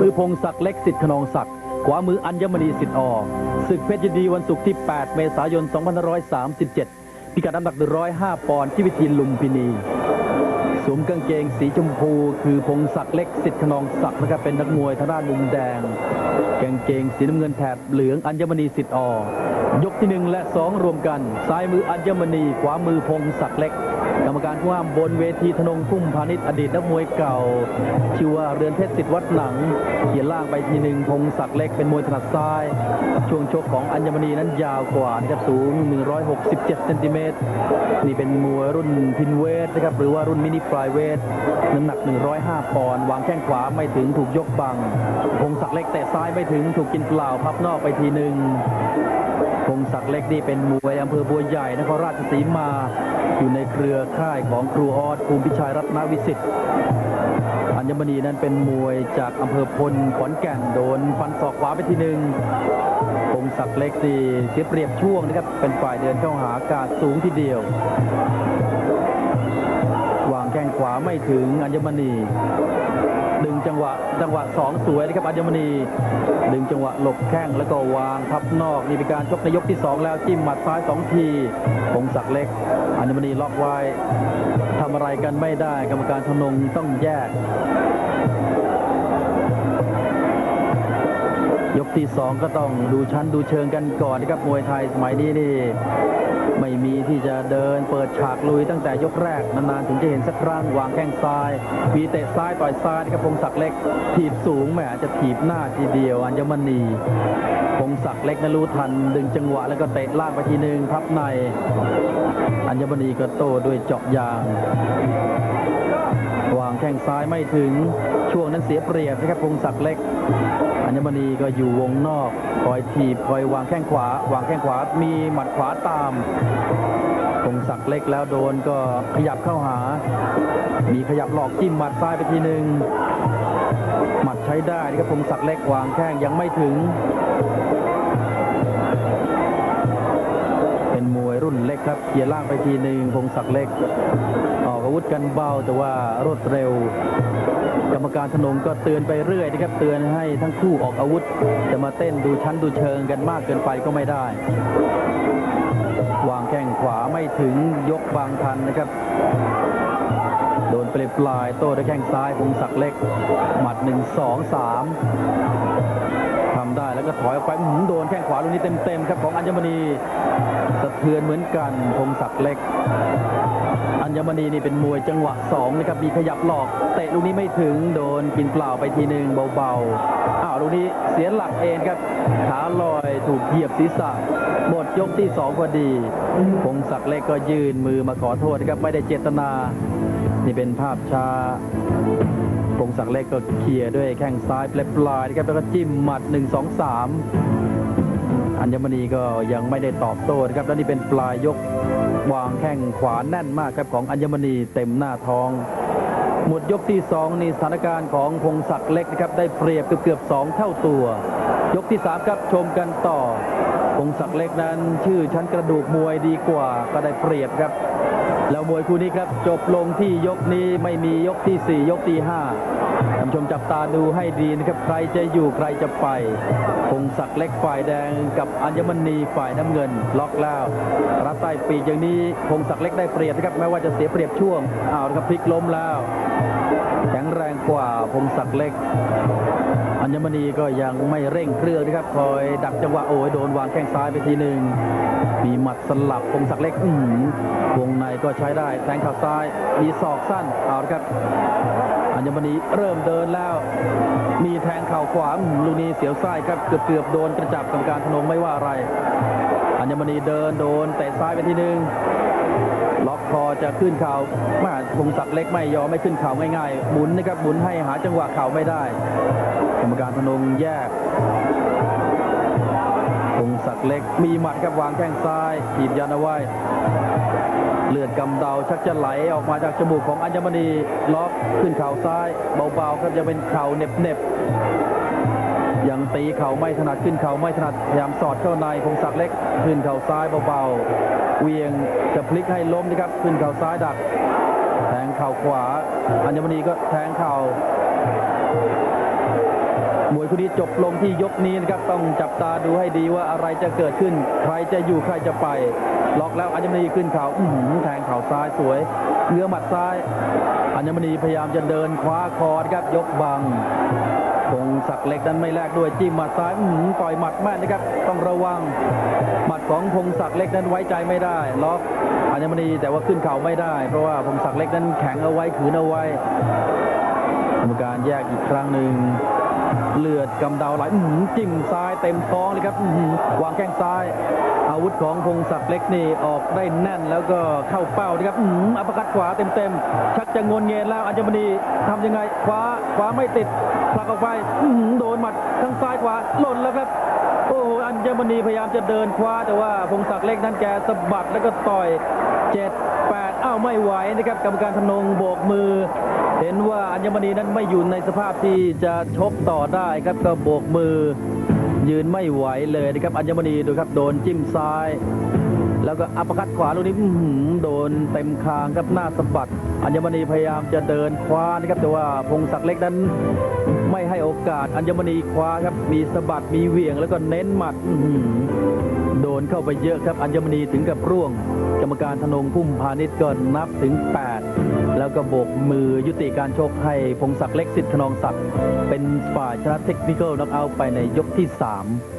มือพงศักดิ์เล็กสิทธิ์ขนองศักดิ์ขวามืออัญมณีสิทธิ์อศึกเพชรยินดีวันศุกร์ที่ 8 เมษายน 2537 พิกัดน้ำหนัก 105 ปอนด์ที่วิทีลุมพินีสวมกางเกงสีชมพู คือพงศักดิ์เล็กสิทธิ์ขนองศักดิ์นะครับเป็นนักมวยทางด้านมุมแดง กางเกงสีน้ำเงินแถบเหลืองอัญมณีสิทธิ์อยกที่หนึ่งและสองรวมกัน ซ้ายมืออัญมณีขวามือพงศักดิ์เล็ก กรรมการผู้ห้ามบนเวทีธนงพุ่มพาณิชย์อดีตนักมวยเก่า ชื่อว่าเรือนเพชรสิทธิ์วัดหนัง เขียนล่างไปทีหนึ่งพงศักดิ์เล็กเป็นมวยถนัดซ้าย ช่วงชกของอัญมณีนั้นยาวกว่านะครับสูง 167 เซนติเมตรนี่เป็นมวยรุ่นพินเวทนะครับหรือว่ารุ่นมินิฟลายเวทน้ำหนัก 105 ปอนด์วางแข้งขวาไม่ถึงถูกยกบัง พงศักดิ์เล็กเตะซ้ายไม่ถึงถูกกินเปล่าพับนอกไปทีหนึ่ง ล็กนี่เป็นมวยอำเภอบัวใหญ่นครราชสีมา อยู่ในเครือข่ายของครูออสภูมิพิชัยรัตนวิสิทธิ์อัญมณีนั้นเป็นมวยจากอำเภอพลขอนแก่นโดนฟันศอกขวาไปทีหนึ่งพงศักดิ์เล็กนี่เสียเปรียบช่วงนะครับเป็นฝ่ายเดินเข้าหากาดสูงทีเดียววางแข้งขวาไม่ถึงอัญมณี ดึงจังหวะจังหวะสองสวยนะครับอัญมณี ดึงจังหวะหลบแข้งแล้วก็วางทับนอกนี่เป็นการชกในยกที่สองแล้วจิ้มหมัดซ้ายสองทีพงศักดิ์เล็ก อัญมณีล็อกไว้ทำอะไรกันไม่ได้ กรรมการธนงต้องแยก ยกที่สองก็ต้องดูชั้นดูเชิงกันก่อนนะครับมวยไทยสมัยนี้นี่ ไม่มีที่จะเดินเปิดฉากลุยตั้งแต่ยกแรกนานๆถึงจะเห็นสักครั้งวางแข้งซ้าย มีเตะซ้ายต่อยซ้ายนะครับพงศักดิ์เล็ก ถีบสูงแหมจจะถีบหน้าทีเดียวอัญมณีพงศักดิ์เล็กนะรู้ทัน ดึงจังหวะแล้วก็เตะล่างไปทีหนึ่งพับใน อัญมณีก็โต้ด้วยเจาะยางวางแข้งซ้ายไม่ถึงช่วงนั้นเสียเปรียบนะครับพงศักดิ์เล็ก อัญมณีก็อยู่วงนอกคอยถีบคอยวางแข้งขวา วางแข้งขวา มีหมัดขวาตามพงศักเล็กแล้วโดนก็ขยับเข้าหา มีขยับหลอกจิ้มหมัดซ้ายไปทีหนึ่งหมัดใช้ได้นะครับพงศักเล็กวางแข้งยังไม่ถึง เป็นมวยรุ่นเล็กครับเขี่ยล่างไปทีหนึ่งพงศักเล็ก ออกอาวุธกันเบาแต่ว่ารวดเร็ว รมการธนงก็เตือนไปเรื่อยนะครับ เตือนให้ทั้งคู่ออกอาวุธ จะมาเต้นดูชั้นดูเชิงกันมากเกินไปก็ไม่ได้ วางแข้งขวาไม่ถึงยกบางทันนะครับ โดนเปลยปลายโต้ด้วยแข้งซ้ายพงศักดิ์เล็ก หมัดหนึ่งสองสามทำได้แล้วก็ถอยออกไปอื้อหือโดนแข้งขวาลูกนี้เต็มๆครับของอัญมณีสะเทือนเหมือนกันพงศักดิ์เล็ก อัญมณีนี่เป็นมวยจังหวะสองนะครับมีขยับหลอกเตะลูกนี้ไม่ถึงโดนกินเปล่าไปทีหนึ่งเบาๆอ้าวลูกนี้เสียหลักเองครับขาลอยถูกเหยียบศีรษะหมดยกที่สองพอดีพงศักดิ์เล็กก็ยืนมือมาขอโทษนะครับไม่ได้เจตนา นี่เป็นภาพช้าพงศักดิ์เล็กก็เคลียร์ด้วยแข้งซ้ายเปลายๆนะครับแล้วก็จิ้มหมัด 1 2 3 อัญมณีก็ยังไม่ได้ตอบโต้นะครับ แล้วนี่เป็นปลายยกวางแข้งขวาแน่นมากครับของอัญมณีเต็มหน้าท้อง หมดยกที่2นี่สถานการณ์ของพงศักดิ์เล็กนะครับ ได้เปรียบเกือบเกือบสองเท่าตัว ยกที่ 3 ครับชมกันต่อพงศักดิ์เล็กนั้นชื่อชั้นกระดูกมวยดีกว่าก็ได้เปรียบครับ แล้วมวยคู่นี้ครับจบลงที่ยกนี้ไม่มียกทีสี่4 ยกที่5ท่านผู้ชมจับตาดูให้ดีนะครับใครจะอยู่ใครจะไปพงศักดิ์เล็กฝ่ายแดงกับอัญมณีฝ่ายน้ำเงิน ล็อกแล้ว รัดใต้ปีกอย่างนี้พงศักดิ์เล็กได้เปรียบนะครับแม้ว่าจะเสียเปรียบช่วงอ้าวครับพลิกล้มแล้ว แข็งแรงกว่าพงศักดิ์เล็ก อัญมณีก็ยังไม่เร่งเครื่องนะครับ คอยดักจังหวะโอ้ยโดนวางแข้งซ้ายไปทีหนึ่ง มีหมัดสลับพงศักดิ์เล็กอื้อหือวงในก็ใช้ได้แทงข่าซ้าย มีศอกสั้นเอาละครับ อัญมณีเริ่มเดินแล้ว มีแทงเข่าขวาลูกนี้เสียวไส้ครับเกือบเกือบโดนกระจับกรรมการธนงไม่ว่าอะไร อัญมณีเดินโดนเตะซ้ายไปทีหนึ่ง ล็อกคอจะขึ้นเข่ามาพงศักดิ์เล็กไม่ยอมไม่ขึ้นเข่าง่ายๆหมุนนะครับหมุนให้หาจังหวะเข่าไม่ได้ กรรมการธนงแยกพงศักดิ์เล็กมีหมัดครับวางแข้งซ้ายถีบยันเอาไว้เลือดกำเดาชักจะไหลออกมาจากจมูกของอัญมณีล็อกขึ้นเข่าซ้าย เบาๆครับจะเป็นเข่าเน็บๆ ยังตีเข่าไม่ถนัดขึ้นเข่าไม่ถนัดพยายามสอดเข้าในพงศักดิ์เล็ก ขึ้นเข่าซ้ายเบาๆเวียงจะพลิกให้ล้มนะครับ ขึ้นเข่าซ้ายดัก แทงเข่าขวา อัญมณีก็แทงเข่ามวยคู่นี้จบลงที่ยกนี้นะครับต้องจับตาดูให้ดีว่าอะไรจะเกิดขึ้น ใครจะอยู่ใครจะไปล็อกแล้วอัญมณีขึ้นเข่าอื้อหือแทงเข่าซ้ายสวยเอื้อหมัดซ้าย อัญมณีพยายามจะเดินคว้าคอครับยกบัง พงศักดิ์เล็กนั้นไม่แลกด้วยจิ้มหมัดซ้ายต่อยหมัดแม่นนะครับ ต้องระวังหมัดของพงศักดิ์เล็กนั้นไว้ใจไม่ได้ ล็อกอัญมณีแต่ว่าขึ้นเข่าไม่ได้ เพราะว่าพงศักดิ์เล็กนั้นแข็งเอาไว้ขืนเอาไว้กรรมการแยกอีกครั้งหนึ่ง เลือดกำเดาไหลอื้อหือจิ้มซ้ายเต็มท้องเลยครับวางแข้งซ้าย อาวุธของพงศักดิ์เล็กนี่ออกได้แน่นแล้วก็เข้าเป้านะครับอัปคัดขวาเต็มๆชักจะงนเงยนแล้วอัญมณีทำยังไงขวาขวาไม่ติดผลักออกไปอื้อหือโดนหมัดทั้งซ้ายขวาหล่นแล้วครับโอ้โหอัญมณีพยายามจะเดินคว้าแต่ว่าพงศักดิ์เล็กนั้นแกสะบัดแล้วก็ต่อยเจ็ดแปดอ้าวไม่ไหวนะครับกรรมการธนงโบกมือ เห็นว่าอัญมณีนั้นไม่อยู่ในสภาพที่จะชกต่อได้ครับก็โบกมือยืนไม่ไหวเลยนะครับอัญมณีดูครับโดนจิ้มซ้าย แล้วก็อัปคัดขวาลูกนี้โดนเต็มคางครับหน้าสะบัด อัญมณีพยายามจะเดินคว้านะครับแต่ว่าพงศักดิ์เล็กนั้นไม่ให้โอกาสอัญมณีคว้าครับมีสะบัดมีเหวี่ยงแล้วก็เน้นหมัดโดนเข้าไปเยอะครับอัญมณีถึงกับร่วง กรรมการธนงพุ่มพาณิชย์ก็นับถึง 8 แล้วก็โบกมือยุติการชกให้พงศักดิ์เล็กสิทธิ์ขนองศักดิ์เป็นฝ่ายชนะเทคนิคอลน็อกเอาท์ไปในยกที่ 3